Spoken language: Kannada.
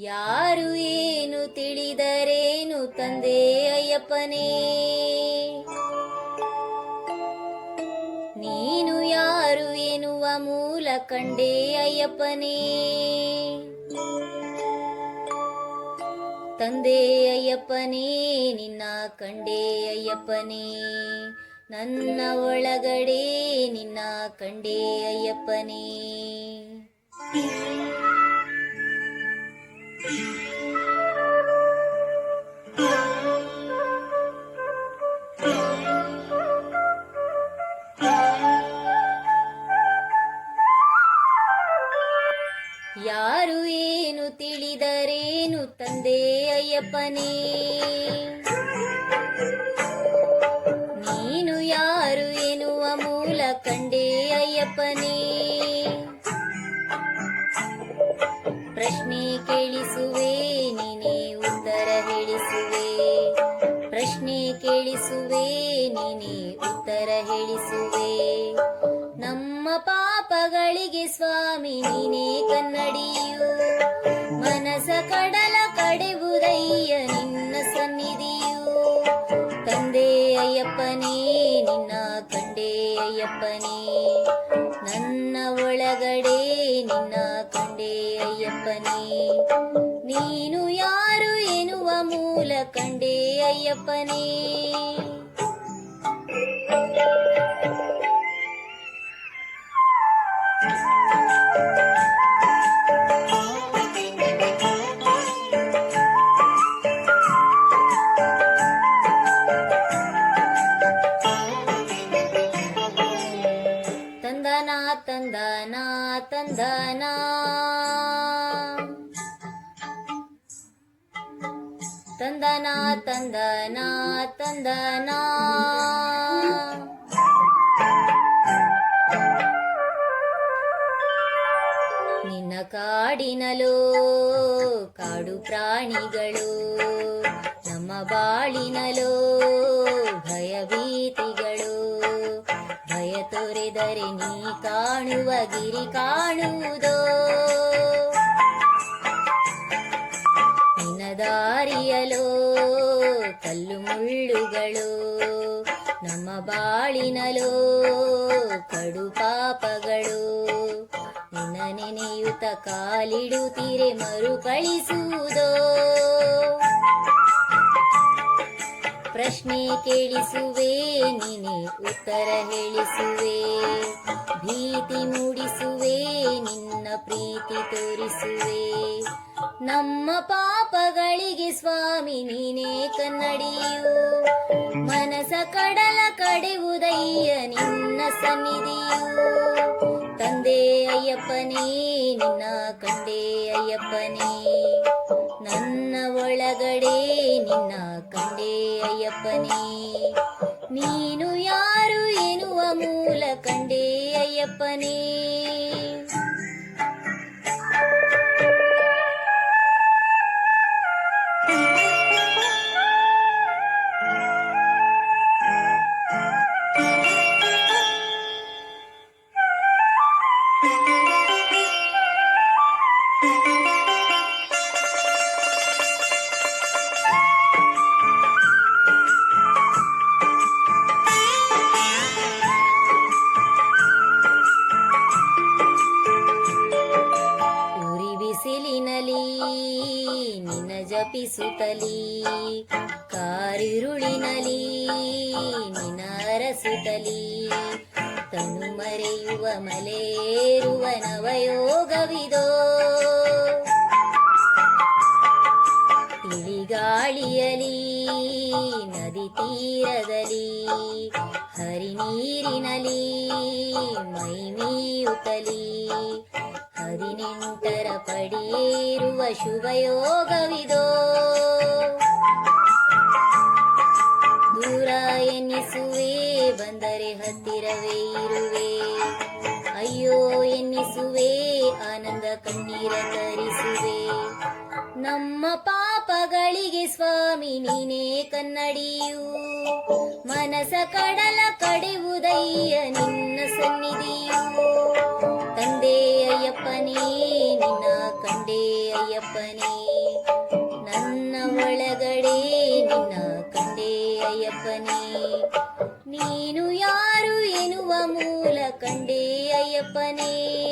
ಯಾರು ಏನು ತಿಳಿದರೇನು ತಂದೆ ಅಯ್ಯಪ್ಪನೇ? ನೀನು ಯಾರು ಎನ್ನುವ ಮೂಲ ಕಂಡೇ ಅಯ್ಯಪ್ಪನೇ? ತಂದೆ ಅಯ್ಯಪ್ಪನೇ, ನಿನ್ನ ಕಂಡೇ ಅಯ್ಯಪ್ಪನೇ. ನನ್ನ ಒಳಗಡೆ ನಿನ್ನ ಕಂಡೇ ಅಯ್ಯಪ್ಪನೇ. ಯಾರು ಏನು ತಿಳಿದರೇನು ತಂದೆ ಅಯ್ಯಪ್ಪನೇ? ನೀನು ಯಾರು ಎನ್ನುವ ಮೂಲ ಕಂಡೇ ಅಯ್ಯಪ್ಪನೇ? ಪ್ರಶ್ನೆ ಕೇಳಿಸುವೆ ಪಾಪಗಳಿಗೆ ಸ್ವಾಮಿ, ನೀನೇ ಕನ್ನಡಿಯು. ಮನಸ ಕಡಲ ಕಡೆಬುದಯ್ಯ ನಿನ್ನ ಸನ್ನಿಧಿಯು. ತಂದೆ ಅಯ್ಯಪ್ಪನೇ, ನಿನ್ನ ಕಂಡೇ ಅಯ್ಯಪ್ಪನೇ. ನನ್ನ ಒಳಗಡೆ ನಿನ್ನ ಕಂಡೇ ಅಯ್ಯಪ್ಪನೇ. ನೀನು ಯಾರು ಎನ್ನುವ ಮೂಲ ಕಂಡೇ ಅಯ್ಯಪ್ಪನೇ. ತಂದನ. ತಂದನ ತಂದನ ತಂದನ. ನಿನ್ನ ಕಾಡಿನಲೋ ಕಾಡು ಪ್ರಾಣಿಗಳು ನಮ್ಮ ಬಾಳಿನಲೋ ಭಯಭೀತಿಗಳು. ತೋರಿದರೆ ನೀ ಕಾಣುವ ಗಿರಿ ಕಾಣುವುದೋ? ದಾರಿಯಲೋ, ಕಲ್ಲು ಮುಳ್ಳುಗಳು? ನಮ್ಮ ಬಾಳಿನಲೋ, ಕಡು ಪಾಪಗಳು? ನಿನ್ನ ನೆನೆಯುತ್ತ ಕಾಲಿಡುತ್ತೀರೆ ಮರುಕಳಿಸುವುದೋ? ಪ್ರಶ್ನೆ ಕೇಳಿಸುವೆ ನೀನೆ ಉತ್ತರ ಹೇಳಿಸುವೆ. ಭೀತಿ ಮೂಡಿಸುವೆ, ನಿನ್ನ ಪ್ರೀತಿ ತೋರಿಸುವೆ. ನಮ್ಮ ಪಾಪಗಳಿಗೆ ಸ್ವಾಮಿ, ನೀನೇ ಕನ್ನಡಿಯು. ಮನಸ ಕಡಲ ಕಡೆವುದಯ್ಯ ನಿನ್ನ ಸನ್ನಿಧಿಯು. ತಂದೆ ಅಯ್ಯಪ್ಪನೇ, ನಿನ್ನ ಕಂಡೆ ಅಯ್ಯಪ್ಪನೇ. ನನ್ನ ಒಳಗಡೆ ನಿನ್ನ ಕಂಡೇ ಅಯ್ಯಪ್ಪನೇ ನೀನು ನಿನ್ನ ಜಪಿಸುತ್ತಲಿ, ಕಾರಿರುಳಿನಲಿ ನಿನ್ನ ಅರಸುತ್ತಲಿ ತನು ಮರೆಯುವ ಮಲೇರುವ ನವಯೋಗವಿದೋ. ತಿಳಿಗಾಳಿಯಲಿ, ನದಿ ತೀರದಲ್ಲಿ, ಹರಿನೀರಿನಲಿ ಮೈ ಮೀಯುತ್ತಲಿ ಹದಿನೆಂಟರ ಪಡೆಯಿರುವ ಶುಭಯೋಗವಿದೋ. ದೂರ ಎನ್ನಿಸುವೆ, ಬಂದರೆ ಹತ್ತಿರವೇ ಇರುವೆ. ಅಯ್ಯೋ, ಎನ್ನಿಸುವೆ, ಆನಂದ ಕಣ್ಣೀರ ತರಿಸುವೆ. ನಮ್ಮ ಪಾಪಗಳಿಗೆ ಸ್ವಾಮಿ, ನೀನೇ ಕನ್ನಡಿಯು. ಮನಸ ಕಡಲ ಕಡೆವುದಯ್ಯ ನಿನ್ನ ಸನ್ನಿಧಿಯು. ತಂದೆ ಅಯ್ಯಪ್ಪನೇ, ನಿನ್ನ ಕಂಡೆ ಅಯ್ಯಪ್ಪನೇ. ನನ್ನ ಒಳಗಡೆ ನಿನ್ನ ಕಂಡೆ ಅಯ್ಯಪ್ಪನೇ. ನೀನು ಯಾರು ಎನ್ನುವ ಮೂಲ ಕಂಡೆ ಅಯ್ಯಪ್ಪನೇ.